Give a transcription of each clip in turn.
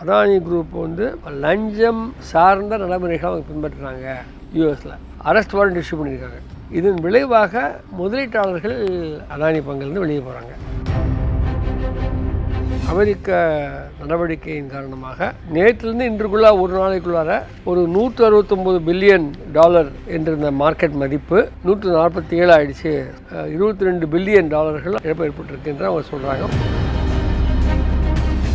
Adani group வந்து லஞ்சம் சார்ந்த நடைமுறைகளை அவங்க பின்பற்றுறாங்க யூஎஸில் அரெஸ்ட் வாரண்ட் இஷ்யூ பண்ணியிருக்காங்க. இதன் விளைவாக முதலீட்டாளர்கள் அதானி பங்கிலிருந்து வெளியே போகிறாங்க அமெரிக்க நடவடிக்கையின் காரணமாக நேற்றிலிருந்து இன்றுக்குள்ளே ஒரு நாளைக்குள்ளார ஒரு நூற்று அறுபத்தொம்போது பில்லியன் டாலர் என்ற மார்க்கெட் மதிப்பு நூற்று நாற்பத்தி ஏழு ஆயிடுச்சு. இருபத்தி ரெண்டு பில்லியன் டாலர்கள் இழப்பு ஏற்பட்டிருக்கு என்று அவங்க சொல்கிறாங்க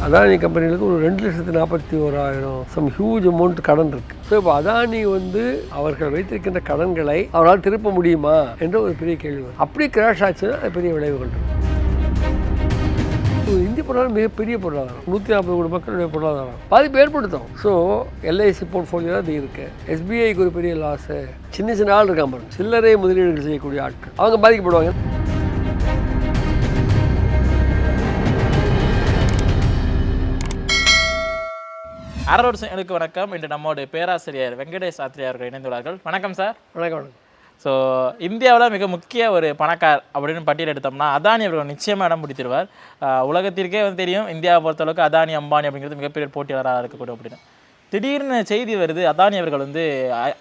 அதானி கம்பெனிகளுக்கு ஒரு ரெண்டு லட்சத்து நாற்பத்தி ஓராயிரம். சம் ஹியூஜ் அமௌண்ட் கடன் இருக்கு. ஸோ இப்போ அதானி வந்து அவர்கள் வைத்திருக்கின்ற கடன்களை அவரால் திருப்ப முடியுமா என்ற ஒரு பெரிய கேள்வி அப்படி கிராஷ் ஆச்சுன்னா அது பெரிய விளைவுகள் இருக்கும் இந்திய பொருளாதாரம் மிகப்பெரிய பொருளாதாரம். நூற்றி நாற்பது கோடி மக்களுடைய பொருளாதாரம். பாதிப்பு ஏற்படுத்தும் ஸோ எல்ஐசி போர்ட்ஃபோலியோ அது இருக்கு. எஸ்பிஐக்கு ஒரு பெரிய லாஸு சின்ன சின்ன ஆள் இருக்காம. சில்லறை முதலீடுகள் செய்யக்கூடிய ஆட்கள். அவங்க பாதிக்கப்படுவாங்க. அரரோடு எனக்கு வணக்கம். இன்று நம்மோடு பேராசிரியர் வெங்கடேஷ் ஆத்ரியா அவர்கள் இணைந்துள்ளார்கள். வணக்கம் சார். வணக்கம் ஸோ இந்தியாவில் மிக முக்கிய ஒரு பணக்கார் அப்படின்னு பட்டியல் எடுத்தோம்னா அதானி அவர்கள் நிச்சயமாக இடம் பிடித்திருவார். உலகத்திற்கே வந்து தெரியும் இந்தியாவை பொறுத்தளவுக்கு அதானி அம்பானி அப்படிங்கிறது மிகப்பெரிய போட்டியாளராக இருக்கக்கூடும் அப்படின்னு. திடீர்னு செய்தி வருது அதானி அவர்கள் வந்து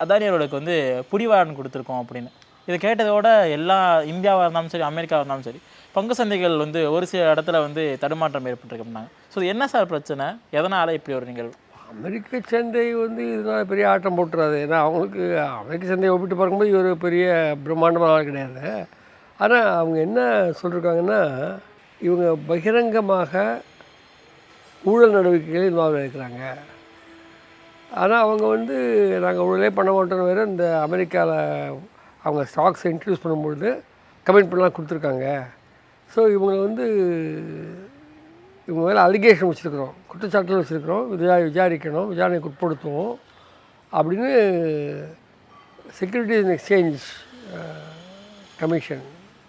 அதானி அவர்களுக்கு வந்து புடிவாரன் கொடுத்துருக்கோம் அப்படின்னு. இதை கேட்டதோட எல்லா இந்தியாவாக இருந்தாலும் சரி அமெரிக்காவாக இருந்தாலும் சரி பங்கு சந்தைகள் வந்து ஒரு சில இடத்துல வந்து தடுமாற்றம் ஏற்பட்டிருக்குனாங்க ஸோ என்ன சார் பிரச்சனை? எதனால் இப்படி ஒரு நிகழ்வு? அமெரிக்க சந்தை வந்து இதனால் பெரிய ஆட்டம் போட்டுறாது. ஏன்னா அவங்களுக்கு அமெரிக்க சந்தையை ஒப்பிட்டு பார்க்கும்போது இவர் பெரிய பிரம்மாண்டமான ஆள் கிடையாது. ஆனால் அவங்க என்ன சொல்லியிருக்காங்கன்னா இவங்க பகிரங்கமாக ஊழல் நடவடிக்கைகளில் இன்வால்வ் இருக்கிறாங்க ஆனால் அவங்க வந்து நாங்கள் ஊழலே பண்ண மாட்டோம்னு வேறு இந்த அமெரிக்காவில் அவங்க ஸ்டாக்ஸை இன்ட்ரடியூஸ் பண்ணும்பொழுது பண்ணலாம் கொடுத்துருக்காங்க. ஸோ இவங்களை வந்து இவங்க மேலே அலிகேஷன் வச்சுருக்கிறோம். குற்றச்சாட்டுகள் வச்சுருக்கிறோம். விசா விசாரிக்கணும். விசாரணைக்கு உட்படுத்துவோம். அப்படின்னு securities and exchange commission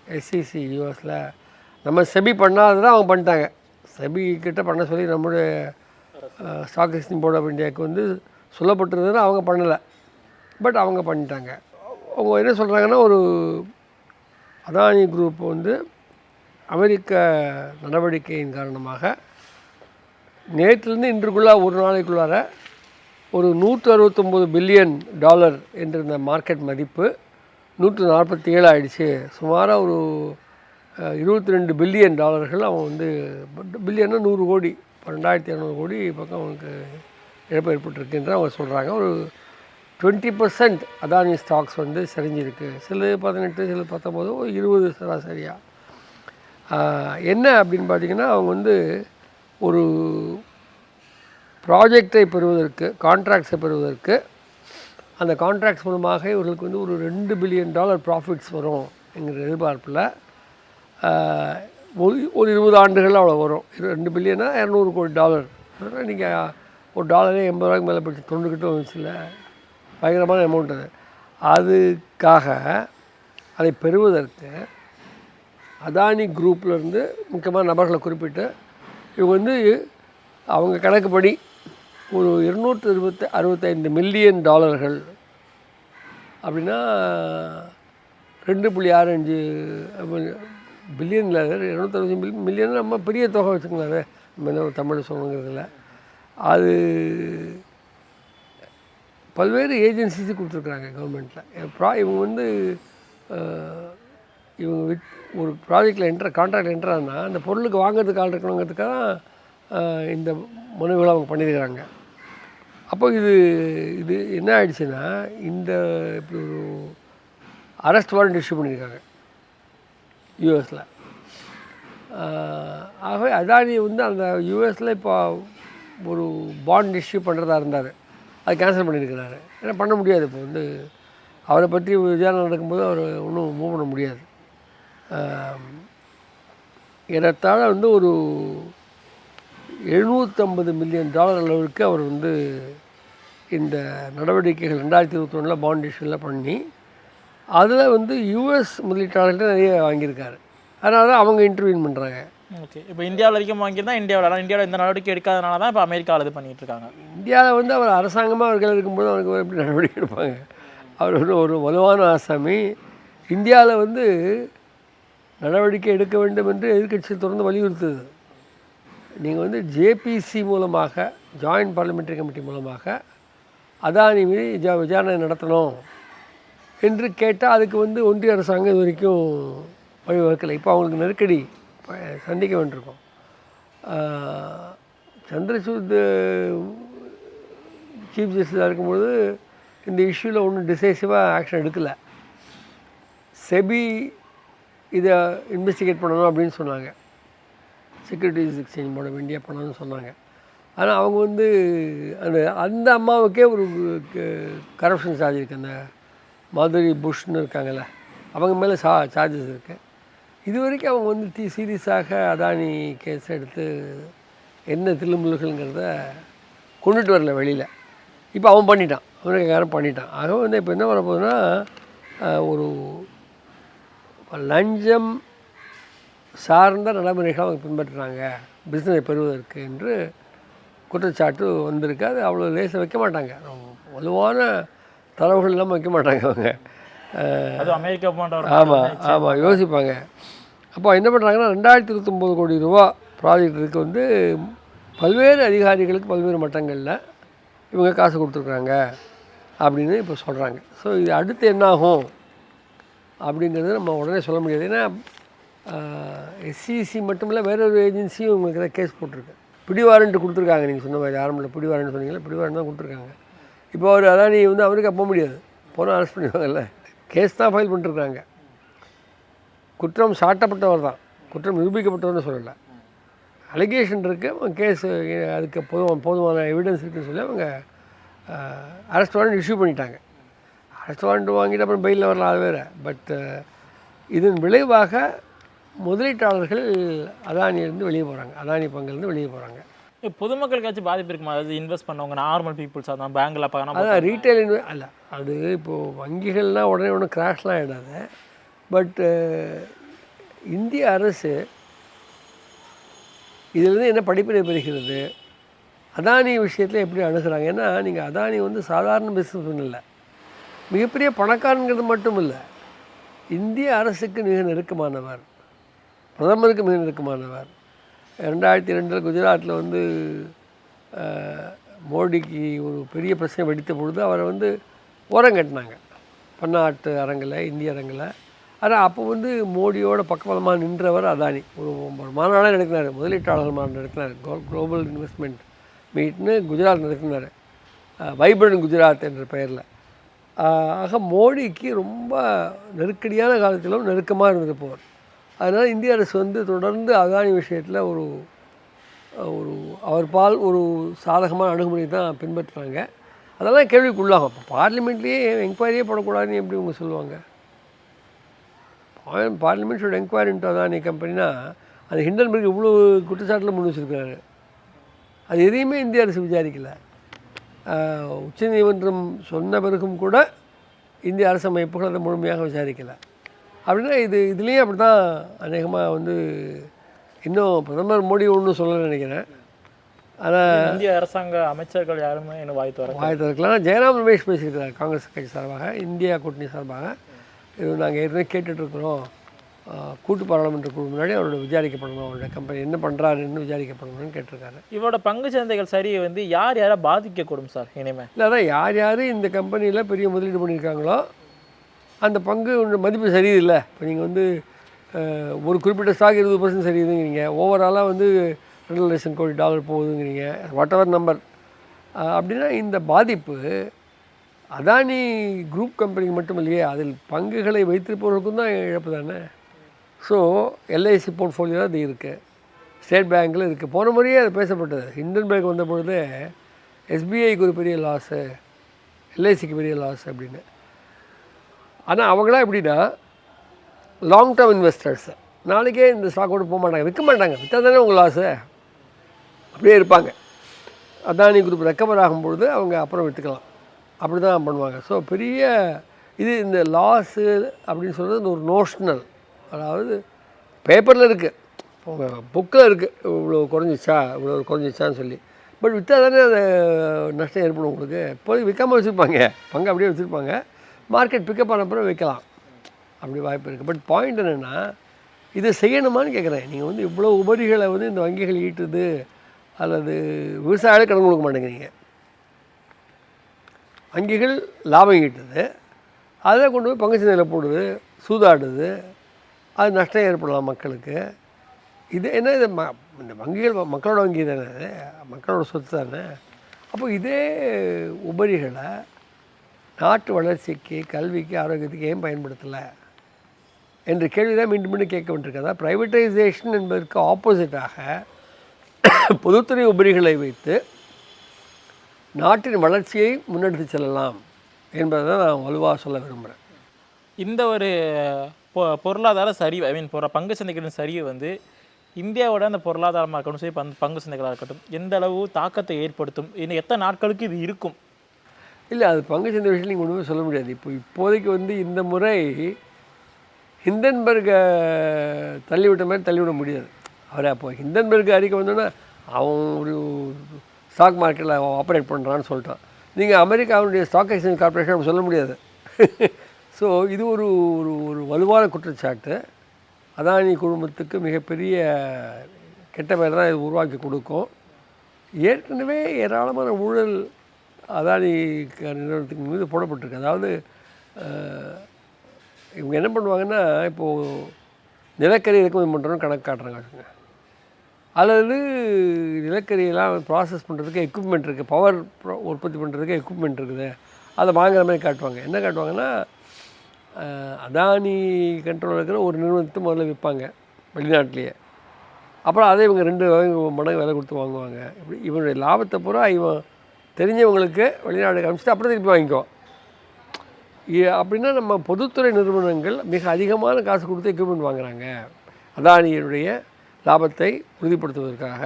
SCC யூஎஸில் நம்ம செபி பண்ணாததான் அவங்க பண்ணிட்டாங்க. செபி கிட்ட பண்ண சொல்லி நம்மளுடைய ஸ்டாக் எக்ஸ்சேஞ்ச் போர்ட் ஆஃப் இந்தியாவுக்கு வந்து சொல்லப்பட்டிருந்ததுன்னு அவங்க பண்ணலை. பட் அவங்க பண்ணிட்டாங்க. அவங்க என்ன சொல்கிறாங்கன்னா ஒரு அதானி குரூப் வந்து அமெரிக்க நடவடிக்கையின் காரணமாக நேற்றிலிருந்து இன்றுக்குள்ளே ஒரு நாளைக்குள்ளார ஒரு நூற்று அறுபத்தொம்போது பில்லியன் டாலர் என்ற இந்த மார்க்கெட் மதிப்பு நூற்று நாற்பத்தி ஏழு ஆயிடுச்சு. சுமாராக ஒரு இருபத்தி ரெண்டு பில்லியன் டாலர்கள் அவன் வந்து பில்லியன்னா நூறு கோடி ரெண்டாயிரத்தி இரநூறு கோடி பக்கம் அவனுக்கு இழப்பு ஏற்பட்டிருக்குன்ற அவங்க சொல்கிறாங்க ஒரு டுவெண்ட்டி பர்சன்ட் அதானி ஸ்டாக்ஸ் வந்து சரிஞ்சிருக்கு. சில பதினெட்டு சில பத்தொம்போது ஒரு இருபது சராசரியாக என்ன அப்படின்னு பார்த்தீங்கன்னா அவங்க வந்து ஒரு ப்ராஜெக்டை பெறுவதற்கு கான்ட்ராக்ட்ஸை பெறுவதற்கு அந்த கான்ட்ராக்ட்ஸ் மூலமாக இவர்களுக்கு வந்து ஒரு ரெண்டு பில்லியன் டாலர் ப்ராஃபிட்ஸ் வரும் என்கிற எதிர்பார்ப்பில் ஒரு ஒரு இருபது ஆண்டுகள் அவ்வளோ வரும். இரு- ரெண்டு பில்லியனா இரநூறு கோடி டாலர். நீங்கள் ஒரு டாலரே எண்பது ரூபாய்க்கு மேலே போயிடுச்சு தொண்டுக்கிட்டும் வந்துச்சுல பயங்கரமான அமௌண்ட் அது. அதுக்காக அதை பெறுவதற்கு அதானி குரூப்லேருந்து முக்கியமான நபர்களை குறிப்பிட்டு இவங்க வந்து அவங்க கணக்குப்படி ஒரு இருநூற்றி இருபத்தி அறுபத்தைந்து மில்லியன் டாலர்கள் அப்படின்னா ரெண்டு புள்ளி ஆறு அஞ்சு பில்லியனில் இரநூத்தஞ்சு மில் மில்லியன் நம்ம பெரிய தொகை வச்சுக்கலாமே நம்ம என்ன தமிழ் சொல்லணுங்கிறதுல அது பல்வேறு ஏஜென்சிஸு கொடுத்துருக்குறாங்க கவர்மெண்ட்டில் ப்ரா இவங்க வந்து இவங்க வித் ஒரு ப்ராஜெக்டில் என்ட்ரு கான்ட்ராக்டில் என்ட்ரு ஆனால் அந்த பொருளுக்கு வாங்குறதுக்கு ஆள் இருக்கணுங்கிறதுக்காக தான் இந்த மனுகளை அவங்க பண்ணியிருக்கிறாங்க அப்போ இது இது என்ன ஆயிடுச்சுன்னா இந்த இப்படி ஒரு அரெஸ்ட் வாரண்ட் இஷ்யூ பண்ணியிருக்காங்க யூஎஸில் ஆகவே அதானி வந்து அந்த யூஎஸில் இப்போ ஒரு பாண்ட் இஷ்யூ பண்ணுறதா இருந்தார். அது கேன்சல் பண்ணியிருக்கிறாரு ஏன்னா பண்ண முடியாது இப்போ வந்து அவரை பற்றி விசாரணை நடக்கும்போது அவர் ஒன்றும் மூவ் பண்ண முடியாது. ஏறத்தாழ வந்து ஒரு எழுநூற்றம்பது மில்லியன் டாலர் அளவிற்கு அவர் வந்து இந்த நடவடிக்கைகள் ரெண்டாயிரத்தி இருபத்தொன்னில் பாண்ட் இஷ்யூவில் பண்ணி அதில் வந்து யூஎஸ் முதலீட்டாளர்கிட்ட நிறைய வாங்கியிருக்காரு. அதனால தான் அவங்க இன்டர்வியூன் பண்ணுறாங்க ஓகே இப்போ இந்தியாவில் வரைக்கும் வாங்கியிருந்தா இந்தியாவில் ஆனால் இந்தியாவில் இந்த நடவடிக்கை எடுக்காதனால தான் இப்போ அமெரிக்காவில் இது பண்ணிட்டு இருக்காங்க. இந்தியாவில் வந்து அவர் அரசாங்கமாக அவர்கள் இருக்கும்போது அவருக்கு எப்படி நடவடிக்கை எடுப்பாங்க? அவர் வந்து ஒரு வலுவான ஆசாமி. இந்தியாவில் வந்து நடவடிக்கை எடுக்க வேண்டும் என்று எதிர்க்கட்சி தொடர்ந்து வலியுறுத்துது. நீங்கள் வந்து ஜேபிசி மூலமாக ஜாயிண்ட் பார்லிமெண்ட்ரி கமிட்டி மூலமாக அதானி மீது ஜ விசாரணை நடத்தணும் என்று கேட்டால் அதுக்கு வந்து ஒன்றிய அரசாங்கம் இது வரைக்கும் வழிவகுக்கலை இப்போ அவங்களுக்கு நெருக்கடி சந்திக்க வேண்டியிருக்கும். சந்திரசூத் சீஃப் ஜஸ்டிஸாக இருக்கும்பொழுது இந்த இஷ்யூவில் ஒன்றும் டிசைசிவாக ஆக்ஷன் எடுக்கலை. செபி இதை இன்வெஸ்டிகேட் பண்ணணும் அப்படின்னு சொன்னாங்க. செக்யூரிட்டிஸ் எக்ஸ்சேஞ்ச் போர்டு வேண்டிய பண்ணணும்னு சொன்னாங்க. ஆனால் அவங்க வந்து அந்த அந்த அம்மாவுக்கே ஒரு கரப்ஷன் சார்ஜ் இருக்குது அந்த மாதுரி புஷ்னு இருக்காங்கல்ல அவங்க மேலே சா சார்ஜஸ் இருக்குது இது வரைக்கும் அவங்க வந்து டி சீரியஸாக அதானி கேஸ் எடுத்து என்ன தில்லுமுல்லுகள்ங்கிறத கொண்டுட்டு வரல வெளியில். இப்போ அவன் பண்ணிட்டான். அமெரிக்காரன் பண்ணிட்டான். ஆக வந்து இப்போ என்ன வர போகுதுன்னா ஒரு லஞ்சம் சார்ந்த நடைமுறைகளை அவங்க பின்பற்றுறாங்க. பிஸ்னஸை பெறுவதற்கு என்று குற்றச்சாட்டு வந்திருக்கு. அது அவ்வளோ லேசாக வைக்க மாட்டாங்க. வலுவான தரவுகள் இல்லாமல் வைக்க மாட்டாங்க அவங்க. அமெரிக்கா போன்ற ஆமாம் ஆமாம் யோசிப்பாங்க. அப்போ என்ன பண்ணுறாங்கன்னா ரெண்டாயிரத்தி இருபத்தொம்போது கோடி ரூபா ப்ராஜெக்ட்டுக்கு வந்து பல்வேறு அதிகாரிகளுக்கு பல்வேறு மட்டங்களில் இவங்க காசு கொடுத்துருக்குறாங்க அப்படின்னு இப்போ சொல்கிறாங்க ஸோ இது அடுத்து என்னாகும்? அப்படிங்கிறது நம்ம உடனே சொல்ல முடியாது. ஏன்னா எஸ்சிசி மட்டும் இல்லை வேற ஒரு ஏஜென்சியும் உங்களுக்கு ஏதாவது கேஸ் போட்டிருக்கு. பிடி வாரண்ட்டு கொடுத்துருக்காங்க. நீங்கள் சொன்ன மாதிரி ஆரம்பத்தில் பிடி வாரண்ட் சொன்னீங்களா பிடி வாரண்ட் தான் கொடுத்துருக்காங்க. இப்போ அவர் அதான் நீ வந்து அமெரிக்கா போக முடியாது. போனால் அரெஸ்ட் பண்ணிடுவாங்கல்ல. கேஸ் தான் ஃபைல் பண்ணிட்டுருக்காங்க. குற்றம் சாட்டப்பட்டவர் தான். குற்றம் நிரூபிக்கப்பட்டவர்னு சொல்லலை. அலிகேஷன் இருக்குது அவங்க கேஸ் அதுக்கு போதும் போதுமான எவிடன்ஸ் இருக்குன்னு சொல்லி அவங்க அரெஸ்ட் வாரண்ட் இஷ்யூ பண்ணிட்டாங்க. அரெஸ்ட் வாரண்ட் வாங்கிட்டு அப்புறம் பெயிலில் வரலாம் அது வேறு. பட் இதன் விளைவாக முதலீட்டாளர்கள் அதானியிலேருந்து வெளியே போகிறாங்க அதானி பங்குலேருந்து வெளியே போகிறாங்க பொதுமக்களுக்காச்சும் பாதிப்பு இருக்குமா? அதாவது இன்வெஸ்ட் பண்ணவங்க நார்மல் பீப்புள்ஸ் அதான் பேங்க்ல பார்க்கணும் அதான் ரீட்டைல் இன்வெ அல்ல அது இப்போது வங்கிகள்லாம் உடனே ஒன்றும் கிராஷ்லாம் ஆகிடாது பட் இந்திய அரசு இதிலிருந்து என்ன படிப்பினை பெறுகிறது? அதானி விஷயத்தில் எப்படி அணுகுறாங்க? ஏன்னா நீங்கள் அதானி வந்து சாதாரண பிஸ்னஸ் இல்லை. மிகப்பெரிய பணக்காரங்கிறது மட்டும் இல்லை இந்திய அரசுக்கு மிக நெருக்கமானவர் பிரதமருக்கு மிக நெருக்கமானவர். ரெண்டாயிரத்தி ரெண்டில் குஜராத்தில் வந்து மோடிக்கு ஒரு பெரிய பிரச்சனை வெடித்த பொழுது அவரை வந்து ஓரம் கட்டினாங்க. பன்னாட்டு அரங்கில் இந்திய அரங்கில். ஆனால் அப்போ வந்து மோடியோட பக்கபலமாக நின்றவர் அதானி. ஒரு ஒரு மாநாடே நடத்தினார். முதலீட்டாளர்கள் மாநாடு நடத்தினார். குளோபல் இன்வெஸ்ட்மெண்ட் மீட்னு குஜராத் நடத்தினார். வைப்ரண்ட் குஜராத் என்ற பெயரில். ஆக மோடிக்கு ரொம்ப நெருக்கடியான காலத்திலும் நெருக்கமாக இருந்திருப்பவர் அதனால் இந்திய அரசு வந்து தொடர்ந்து அதானி விஷயத்தில் ஒரு ஒரு அவர் பால் ஒரு சாதகமான அணுகுமுறை தான் பின்பற்றுறாங்க. அதெல்லாம் கேள்விக்குள்ளாகும். இப்போ பார்லிமெண்ட்லேயே என்கொயரியே போடக்கூடாதுன்னு எப்படி இவங்க சொல்லுவாங்க? Parliament should enquiry into Adani கம்பெனினா அந்த ஹிண்டன்பர்க் இவ்வளோ குற்றச்சாட்டில் முன் வச்சிருக்காரு அது எதையுமே இந்திய அரசு விசாரிக்கலை. உச்சநீதிமன்றம் சொன்ன பிறகும் கூட இந்திய அரசு அமைப்புகள் அதை முழுமையாக விசாரிக்கலை. அப்படின்னா இது இதுலேயும் அப்படி தான் அநேகமாக வந்து இன்னும் பிரதமர் மோடி ஒன்றும் சொல்லலை நினைக்கிறேன். ஆனால் இந்திய அரசாங்க அமைச்சர்கள் யாருமே இன்னும் வாய் தர வாய் திறக்கலாம் ஜெயராம் ரமேஷ் பேசியிருக்கிறார் காங்கிரஸ் கட்சி சார்பாக இந்தியா கூட்டணி சார்பாக. இது நாங்கள் ஏற்கனவே கேட்டுட்ருக்குறோம் கூட்டு பாராளுமன்ற குழு முன்னாடி அவரோட விசாரிக்கப்படணும் அவரோட கம்பெனி என்ன பண்ணுறாருன்னு விசாரிக்கப்படணும்னு கேட்டிருக்காரு. இவரோட பங்கு சந்தைகள் சரியை வந்து யார் யாரை பாதிக்கக்கூடும் சார் இனிமே? இல்லை அதான் யார் யார் இந்த கம்பெனியில் பெரிய முதலீடு பண்ணியிருக்காங்களோ அந்த பங்கு மதிப்பு சரியில்லை. இப்போ நீங்கள் வந்து ஒரு குறிப்பிட்ட ஸ்டாக் இருபது பர்சன்ட் சரியுதுங்கிறீங்க ஓவராலாக வந்து ரெண்டு லட்சம் கோடி டாலர் போகுதுங்கிறீங்க. வாட் எவர் நம்பர் அப்படின்னா இந்த பாதிப்பு அதானி குரூப் கம்பெனிக்கு மட்டும் இல்லையே அதில் பங்குகளை வைத்திருப்பவர்களுக்கும் தான் இழப்பு தானே? ஸோ எல்ஐசி போர்ட்ஃபோலியோ அது இருக்குது ஸ்டேட் பேங்க்கில் இருக்குது போன முறையே அது பேசப்பட்டது. இந்தியன் பேங்க் வந்த பொழுது எஸ்பிஐக்கு ஒரு பெரிய லாஸு எல்ஐசிக்கு பெரிய லாஸ் அப்படின்னு. ஆனால் அவங்களாம் எப்படின்னா லாங் டேர்ம் இன்வெஸ்டர்ஸ் நாளைக்கே இந்த ஸ்டாக் ஸ்டாக்கோடு போக மாட்டாங்க. விற்க மாட்டாங்க. விற்றா தானே உங்கள் லாஸு அப்படியே இருப்பாங்க. அதானி குரூப் ரெக்கவர் ஆகும்பொழுது அவங்க அப்புறம் விற்றுக்கலாம் அப்படி தான் பண்ணுவாங்க. ஸோ பெரிய இது இந்த லாஸு அப்படின்னு சொல்கிறது ஒரு நோஷ்னல் அதாவது பேப்பரில் இருக்குது உங்கள் புக்கில் இருக்குது இவ்வளோ குறைஞ்சிச்சா இவ்வளோ குறைஞ்சிச்சான்னு சொல்லி. பட் விற்றா தானே அது நஷ்டம் ஏற்படும் உங்களுக்கு. இப்போதைக்கு விற்காமல் வச்சுருப்பாங்க. பங்கு அப்படியே வச்சுருப்பாங்க. மார்க்கெட் பிக்கப் ஆன அப்புறம் விற்கலாம் அப்படி வாய்ப்பு இருக்குது பட் பாயிண்ட் என்னென்னா இதை செய்யணுமான்னு கேட்குறேன் நீங்கள் வந்து இவ்வளோ உபரிகளை வந்து இந்த வங்கிகள் ஈட்டுது அல்லது விவசாயிகளை கடன் கொடுக்க மாட்டேங்கிறீங்க. வங்கிகள் லாபம் ஈட்டுது. அதை கொண்டு போய் பங்கு சந்தையில் போடுது சூதாடுது. அது நஷ்டம் ஏற்படலாம் மக்களுக்கு. இது என்ன இது ம இந்த வங்கிகள் மக்களோட வங்கி தானே அது? மக்களோட சொத்து தானே? அப்போ இதே உபரிகளை நாட்டு வளர்ச்சிக்கு கல்விக்கு ஆரோக்கியத்துக்கு ஏன் பயன்படுத்தலை? என்ற கேள்வி தான் மீண்டும் மீண்டும் கேட்க வேண்டியிருக்கதா ப்ரைவேட்டைசேஷன் என்பதற்கு ஆப்போசிட்டாக பொதுத்துறை உபரிகளை வைத்து நாட்டின் வளர்ச்சியை முன்னெடுத்து செல்லலாம் என்பதை தான் நான் வலுவாக சொல்ல விரும்புகிறேன் இந்த ஒரு பொ- பொருளாதார சரிவு ஐ மீன் போகிற பங்கு சந்தைகளின் சரிவு வந்து இந்தியாவோட அந்த பொருளாதாரமாக இருக்கட்டும் சரி பங்கு பங்கு சந்தைகளாக இருக்கட்டும் எந்த அளவு தாக்கத்தை ஏற்படுத்தும் இன்னும் எத்தனை நாட்களுக்கு இது இருக்கும்? இல்லை அது பங்கு சந்தை விஷயம் நீங்கள் ஒன்றுமே சொல்ல முடியாது. இப்போ இப்போதைக்கு வந்து இந்த முறை ஹிந்தன்பர்கை தள்ளிவிட்ட மாதிரி தள்ளிவிட முடியாது. அவர் அப்போ ஹிந்தன்பர்க் அறிக்கை வந்தோன்னா அவன் ஒரு ஸ்டாக் மார்க்கெட்டில் ஆப்ரேட் பண்ணுறான்னு சொல்லிட்டான். நீங்கள் அமெரிக்காவுடைய ஸ்டாக் எக்ஸ்சேஞ்ச் கார்பரேஷன் அப்படி சொல்ல முடியாது. ஸோ இது ஒரு ஒரு ஒரு வலுவான குற்றச்சாட்டு. அதானி குழுமத்துக்கு மிகப்பெரிய கெட்ட பேர் தான் இது உருவாக்கி கொடுக்கும். ஏற்கனவே ஏராளமான ஊழல் அதானி க- நிறுவனத்துக்கு மீது போடப்பட்டிருக்கு. அதாவது இவங்க என்ன பண்ணுவாங்கன்னா இப்போது நிலக்கரி இறக்குமதி பண்ணுறோன்னு கணக்கு காட்டுறாங்க வச்சுங்க. அல்லது நிலக்கரியெல்லாம் ப்ராசஸ் பண்ணுறதுக்கு எக்யூப்மெண்ட் இருக்குது பவர் உற்பத்தி பண்ணுறதுக்கு எக்யூப்மெண்ட் இருக்குது. அதை வாங்குற மாதிரி காட்டுவாங்க. என்ன காட்டுவாங்கன்னா அதானி கண்ட்ரோலில் இருக்கிற ஒரு நிறுவனத்தை முதல்ல விற்பாங்க வெளிநாட்டிலேயே. அப்புறம் அதை இவங்க ரெண்டு மடங்கு விலை கொடுத்து வாங்குவாங்க. இப்படி இவனுடைய லாபத்தை பூரா இவன் தெரிஞ்சவங்களுக்கு வெளிநாடு காமிச்சிட்டு அப்புறம் திருப்பி வாங்கிக்குவான். அப்படின்னா நம்ம பொதுத்துறை நிறுவனங்கள் மிக அதிகமான காசு கொடுத்து எக்யூப்மெண்ட் வாங்குறாங்க. அதானியினுடைய லாபத்தை உறுதிப்படுத்துவதற்காக.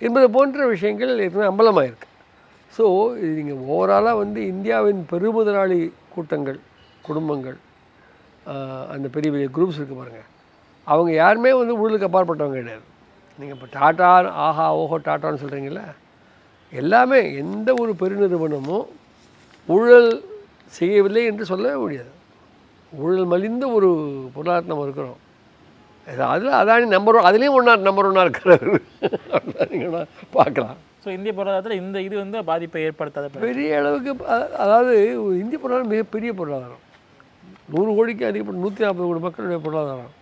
என்பது போன்ற விஷயங்கள் ஏற்கனவே இருக்குது ஸோ இது நீங்கள் ஓவராலாக வந்து இந்தியாவின் பெருமுதலாளி கூட்டங்கள் குடும்பங்கள் அந்த பெரிய பெரிய குரூப்ஸ் இருக்குது பாருங்கள் அவங்க யாருமே வந்து ஊழலுக்கு அப்பாற்பட்டவங்க கிடையாது. நீங்கள் இப்போ டாட்டா ஆஹா ஓஹோ டாட்டான்னு சொல்கிறீங்களா எல்லாமே எந்த ஒரு பெருநிறுவனமும் ஊழல் செய்யவில்லை என்று சொல்லவே முடியாது. ஊழல் மலிந்த ஒரு பொருளாதாரம் நம்ம இருக்கிறோம். அதில் அதானி நம்பர் ஒன் அதுலேயும் ஒன்றா நம்பர் ஒன்றா இருக்கிறாரு. நீங்கள் பார்க்கலாம். ஸோ இந்திய பொருளாதாரத்தில் இந்த இது வந்து பாதிப்பை ஏற்படுத்தாத பெரிய அளவுக்கு அதாவது இந்திய பொருளாதாரம் மிகப்பெரிய பொருளாதாரம். நூறு கோடிக்கு அதிகப்பட்ட நூற்றி நாற்பது கோடி மக்களுடைய பொருளாதாரம்.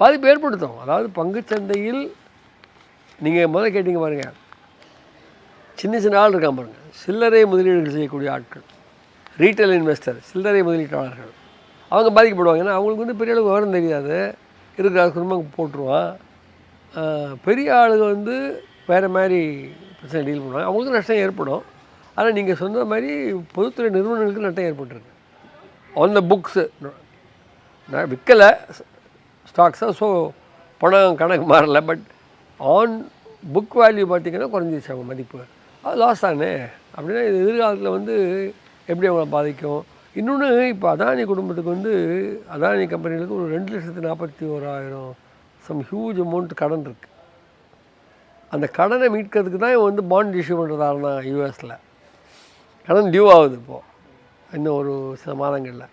பாதிப்பு ஏற்படுத்தும் அதாவது பங்குச் சந்தையில் நீங்கள் முதல்ல கேட்டீங்க பாருங்கள் சின்ன சின்ன ஆள் இருக்கான் பாருங்கள் சில்லறை முதலீடுகள் செய்யக்கூடிய ஆட்கள். ரீட்டைல் இன்வெஸ்டர் சில்லறை முதலீட்டாளர்கள். அவங்க பாதிக்கப்படுவாங்க. ஏன்னா அவங்களுக்கு வந்து பெரிய அளவுக்கு விவரம் தெரியாது. இருக்கிற குடும்பம் போட்டுருவான். பெரிய ஆளுங்க வந்து வேறு மாதிரி பிரச்சனை டீல் பண்ணுவாங்க. அவங்களுக்கு நஷ்டம் ஏற்படும். ஆனால் நீங்கள் சொன்ன மாதிரி பொதுத்துறை நிறுவனங்களுக்கு நஷ்டம் ஏற்பட்டுருக்கு. ஆன் த புக்ஸு நான் விற்கலை ஸ்டாக்ஸாக ஸோ பணம் கணக்கு மாறலை பட் ஆன் புக் வேல்யூ பார்த்தீங்கன்னா குறைஞ்சிச்சு அவங்க மதிப்பு. அது லாஸ் தானே. அப்படின்னா இது எதிர்காலத்தில் வந்து எப்படி அவங்கள பாதிக்கும்? இன்னொன்று இப்போ அதானி குடும்பத்துக்கு வந்து அதானி கம்பெனிகளுக்கு ஒரு ரெண்டு லட்சத்து நாற்பத்தி ஓராயிரம் சம் ஹியூஜ் அமௌண்ட் கடன் இருக்குது அந்த கடனை மீட்கிறதுக்கு தான் இவன் வந்து பாண்ட் இஷ்யூ பண்ணுறதாருனா யூஎஸில் கடன் டியூ ஆகுது இப்போது இன்னும் ஒரு சில மாதங்களில்.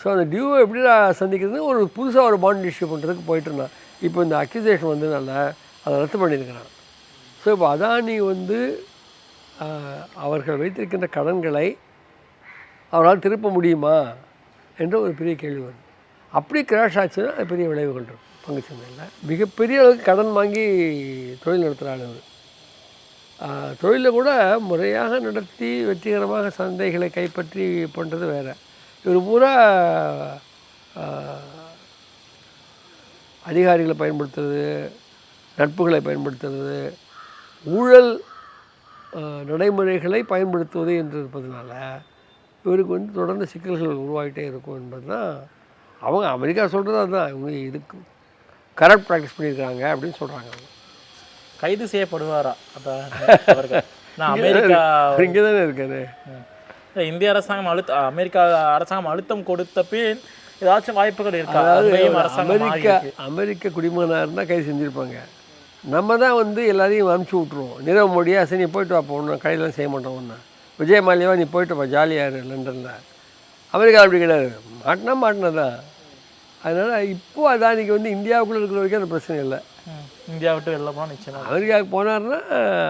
ஸோ அந்த டியூவை எப்படி நான் சந்திக்கிறதுன்னு ஒரு புதுசாக ஒரு பாண்ட் இஷ்யூ பண்ணுறதுக்கு போயிட்டுருந்தான். இப்போ இந்த அக்யூசேஷன் வந்ததுனால அதை ரத்து பண்ணியிருக்கிறான். ஸோ இப்போ அதானி வந்து அவர்கள் வைத்திருக்கின்ற கடன்களை அவரால் திருப்ப முடியுமா என்ற ஒரு பெரிய கேள்வி வருது. அப்படி கிராஷ் ஆச்சுன்னா அது பெரிய விளைவுகள் இருக்கும். பங்கு சந்தையில் மிகப்பெரிய அளவுக்கு கடன் வாங்கி தொழில் நடத்துகிற ஆள் தொழிலில் கூட முறையாக நடத்தி வெற்றிகரமாக சந்தைகளை கைப்பற்றி பண்ணுறது வேறு. இவர் பூரா அதிகாரிகளை பயன்படுத்துறது நட்புகளை பயன்படுத்துறது ஊழல் நடைமுறைகளை பயன்படுத்துவது என்று இருப்பதனால இவருக்கு வந்து தொடர்ந்து சிக்கல்கள் உருவாகிட்டே இருக்கும் என்பது தான் அவங்க அமெரிக்கா சொல்கிறது அதுதான். இவங்க இதுக்கு கரப்ட் ப்ராக்டிஸ் பண்ணியிருக்காங்க அப்படின்னு சொல்கிறாங்க அவங்க. கைது செய்யப்படுவாரா? அப்போ அவர்கள். நான் அமெரிக்கா இங்கே தானே இருக்காரு? இந்திய அரசாங்கம் அழுத்த அமெரிக்கா அரசாங்கம் அழுத்தம் கொடுத்த பின் ஏதாச்சும் வாய்ப்புகள் இருக்கா? அமெரிக்க. அமெரிக்க குடிமகனாக இருந்தால் கைது செஞ்சுருப்பாங்க. நம்ம தான் வந்து எல்லாரையும் அனுப்பிச்சி விட்ருவோம் நிரவ் மோடியா சரி நீ போயிட்டு வா ஒன்று கையெல்லாம் செய்ய மாட்டோம் ஒன்று விஜய் மாலியாவா நீ போயிட்டு வா ஜாலியாக இரு லண்டனில். அமெரிக்கா அப்படி கிடையாது. மாட்டினா மாட்டினதான். அதனால் இப்போது அதானிக்கு வந்து இந்தியாவுக்குள்ளே இருக்கிற வரைக்கும் அந்த பிரச்சனை இல்லை. இந்தியா விட்டு வெளில போனால் நிச்சயமாக அமெரிக்காவுக்கு போனாருன்னா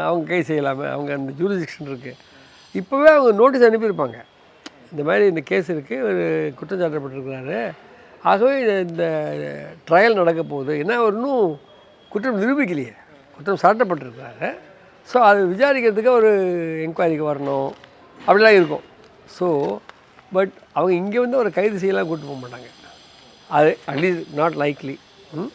அவங்க கை செய்யலாமே. அவங்க அந்த ஜூரிஸ்டிக்ஷன் இருக்குது இப்போவே அவங்க நோட்டீஸ் அனுப்பியிருப்பாங்க. இந்த மாதிரி இந்த கேஸ் இருக்குது ஒரு குற்றம் சாட்டப்பட்டிருக்கிறாரு. ஆகவே இந்த- இந்த ட்ரையல் நடக்க போகுது. ஏன்னா அவர் இன்னும் குற்றம் நிரூபிக்கலையே. குற்றம் சாட்டப்பட்டிருக்கிறாரு. ஸோ அது விசாரிக்கிறதுக்கு ஒரு என்கொயரிக்கு வரணும். அப்படிலாம் இருக்கும். ஸோ பட் அவங்க இங்கே வந்து ஒரு கைது செய்யலாம் கூப்பிட்டு போக மாட்டாங்க. அது அட்லீஸ்ட் நாட் லைக்லி ம்?